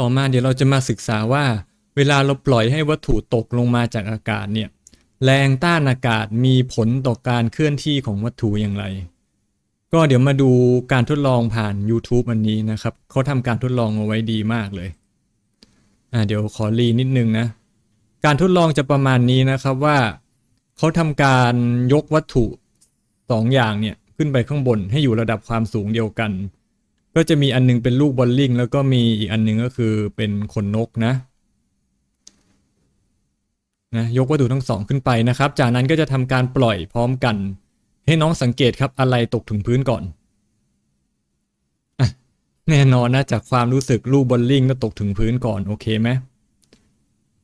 ต่อมาเดี๋ยวเราจะมาศึกษาว่า เวลาเราปล่อยให้วัตถุตกลงมาจากอากาศเนี่ยแรงต้านอากาศมีผลต่อการเคลื่อนที่ของวัตถุอย่างไร ก็เดี๋ยวมาดูการทดลองผ่าน YouTube อันนี้นะครับเขาทำการทดลองเอาไว้ดีมากเลยอ่าเดี๋ยวขอรีนิดนึงนะ การทดลองจะประมาณนี้นะครับว่าเขาทำการยกวัตถุสองอย่างเนี่ยขึ้นไปข้างบนให้อยู่ระดับความสูงเดียวกัน ก็จะมีอันนึงเป็นลูกบอลลิงแล้วก็มีอีกอันนึงก็คือเป็นขนนกนะนะยกวัตถุทั้งสองขึ้นไปนะครับ จากนั้นก็จะทำการปล่อยพร้อมกัน ให้น้องสังเกตครับอะไรตกถึงพื้นก่อนอแน่นอนนะจากความรู้สึกลูกบอลลิงก็ตกถึงพื้นก่อนโอเคไหม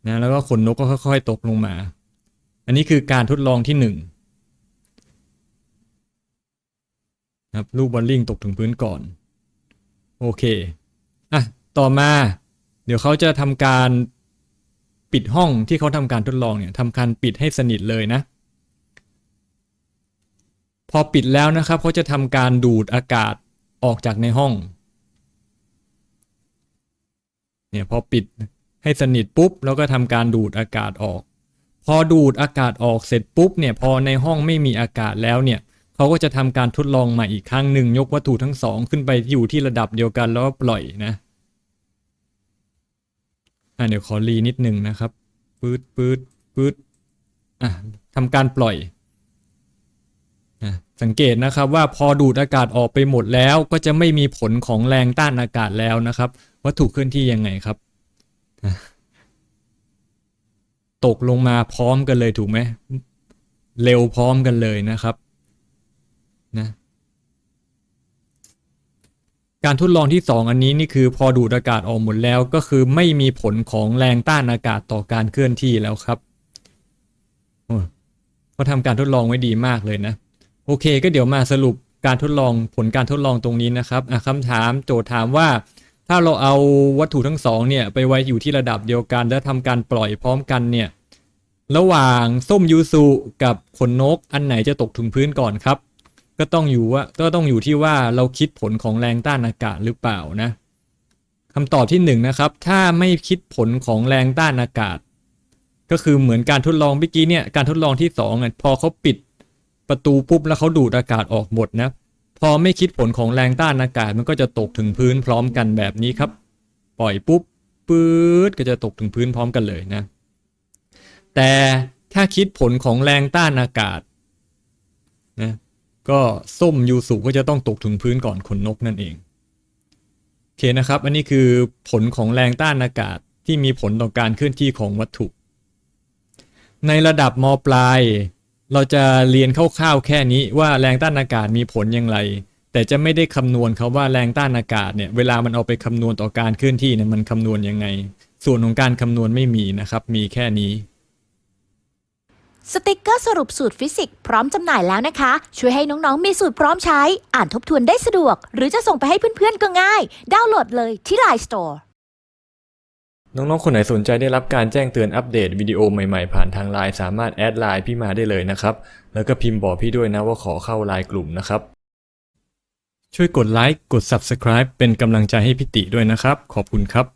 นะแล้วก็ขนนกก็ค่อยๆ ตกลงมา อันนี้คือการทดลองที่หนึ่งครับลูกบอลลิงตกถึงพื้นก่อน โอเคอะต่อมา เดี๋ยวเขาจะทำการปิดห้องที่เขาทำการทดลองเนี่ยทำการปิดให้สนิทเลยนะ พอปิดแล้วนะครับเขาจะทำการดูดอากาศออกจากในห้องเนี่ยพอปิดให้สนิทปุ๊บ แล้วก็ทำการดูดอากาศออก พอดูดอากาศออกเสร็จปุ๊บเนี่ยพอในห้องไม่มีอากาศแล้วเนี่ย เขาก็จะทำการทดลองใหม่อีกครั้งหนึ่งยกวัตถุทั้งสองขึ้นไปอยู่ที่ระดับเดียวกันแล้วก็ปล่อยนะอะเดี๋ยวขอรีนิดหนึ่งนะครับปื๊ดปื๊ดปื๊ดอะทำการปล่อยนะสังเกตนะครับว่าพอดูดอากาศออกไปหมดแล้วก็จะไม่มีผลของแรงต้านอากาศแล้วนะครับ วัตถุเคลื่อนที่ยังไงครับ ตกลงมาพร้อมกันเลยถูกไหมเร็วพร้อมกันเลยนะครับ นะการทดลองที่ 2 อันนี้นี่คือพอดูดอากาศออกหมดแล้วก็คือไม่มีผลของแรงต้านอากาศต่อการเคลื่อนที่แล้วครับเขาทำการทดลองไว้ดีมากเลยนะ โอเค ก็เดี๋ยวมาสรุปการทดลองผลการทดลองตรงนี้นะครับอะคำถามโจทย์ถามว่า ถ้าเราเอาวัตถุทั้งสองเนี่ยไปไว้อยู่ที่ระดับเดียวกัน แล้วทำการปล่อยพร้อมกันเนี่ยระหว่างส้มยูสุกับขนนกอันไหนจะตกถึงพื้นก่อนครับ ก็ต้องอยู่ว่าก็ต้องอยู่ที่ว่าเราคิดผลของแรงต้านอากาศหรือเปล่านะคำตอบที่หนึ่งนะครับ ถ้าไม่คิดผลของแรงต้านอากาศ ก็คือเหมือนการทดลองเมื่อกี้เนี่ยการทดลองที่สองอะพอเขาปิดประตูปุ๊บแล้วเขาดูดอากาศออกหมดนะพอไม่คิดผลของแรงต้านอากาศมันก็จะตกถึงพื้นพร้อมกันแบบนี้ครับ ปล่อยปุ๊บปื๊ดก็จะตกถึงพื้นพร้อมกันเลยนะ แต่ถ้าคิดผลของแรงต้านอากาศนะ ก็ส้มยูสุก็จะต้องตกถึงพื้นก่อนขนนกนั่นเอง โอเคนะครับ อันนี้คือผลของแรงต้านอากาศที่มีผลต่อการเคลื่อนที่ของวัตถุ ในระดับมปลาย เราจะเรียนคร่าวๆแค่นี้ว่าแรงต้านอากาศมีผลอย่างไร แต่จะไม่ได้คำนวณครับว่าแรงต้านอากาศเนี่ยเวลามันเอาไปคำนวณต่อการเคลื่อนที่เนี่ยมันคำนวณยังไง ส่วนของการคำนวณไม่มีนะครับ มีแค่นี้ สติกเกอร์สรุปสูตรฟิสิกส์พร้อมจำหน่ายแล้วนะคะ ช่วยให้น้องๆ มีสูตรพร้อมใช้ อ่านทบทวนได้สะดวก หรือจะส่งไปให้เพื่อนๆ ก็ง่าย ดาวน์โหลดเลยที่ Line Store น้องๆ คนไหนสนใจได้รับการแจ้งเตือนอัปเดตวิดีโอใหม่ๆ ผ่านทางไลน์สามารถแอดไลน์พี่มาได้เลยนะครับ แล้วก็พิมพ์บอกพี่ด้วยนะว่าขอเข้าไลน์กลุ่มนะครับ ช่วยกดไลค์กด Subscribe เป็นกำลังใจให้พี่ติด้วยนะครับ ขอบคุณครับ